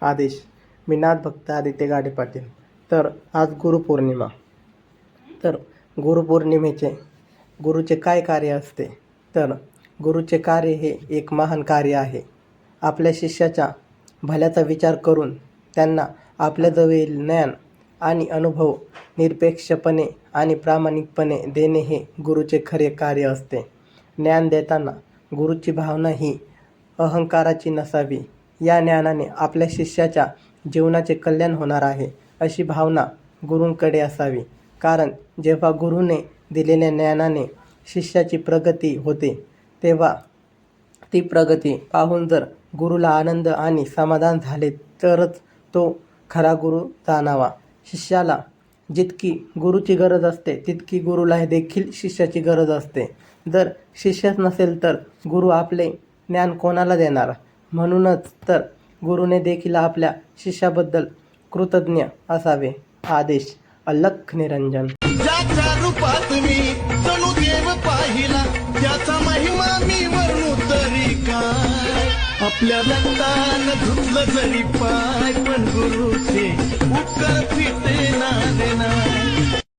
आदेश. मी नाथ भक्त आदित्य गाडे पाटील. तर आज गुरुपौर्णिमा. तर गुरुपौर्णिमेचे गुरुचे काय कार्य असते? तर गुरुचे कार्य हे एक महान कार्य आहे. आपल्या शिष्याच्या भल्याचा विचार करून त्यांना आपल्याजवळील ज्ञान आणि अनुभव निरपेक्षपणे आणि प्रामाणिकपणे देणे हे गुरुचे खरे कार्य असते. ज्ञान देताना गुरुची भावना ही अहंकाराची नसावी. या ज्ञानाने आपल्या शिष्याच्या जीवनाचे कल्याण होणार आहे अशी भावना गुरूंकडे असावी. कारण जेव्हा गुरुने दिलेल्या ज्ञानाने शिष्याची प्रगती होते तेव्हा ती प्रगती पाहून जर गुरुला आनंद आणि समाधान झाले तरच तो खरा गुरु जाणावा. शिष्याला जितकी गुरुची गरज असते तितकी गुरुला देखील शिष्याची गरज असते. जर शिष्यच नसेल तर गुरु आपले ज्ञान कोणाला देणार? म्हणूनच तर गुरुने देखील आपल्या शिष्याबद्दल कृतज्ञ असावे. आदेश अलख निरंजन. ज्याच्या रूपात मी जणू देव पाहिला त्याचा महिमा मी वर्णू तरी काय? आपल्या रक्तान धुतलं जरी पाय पण गुरुचे उपकार फिटे नाने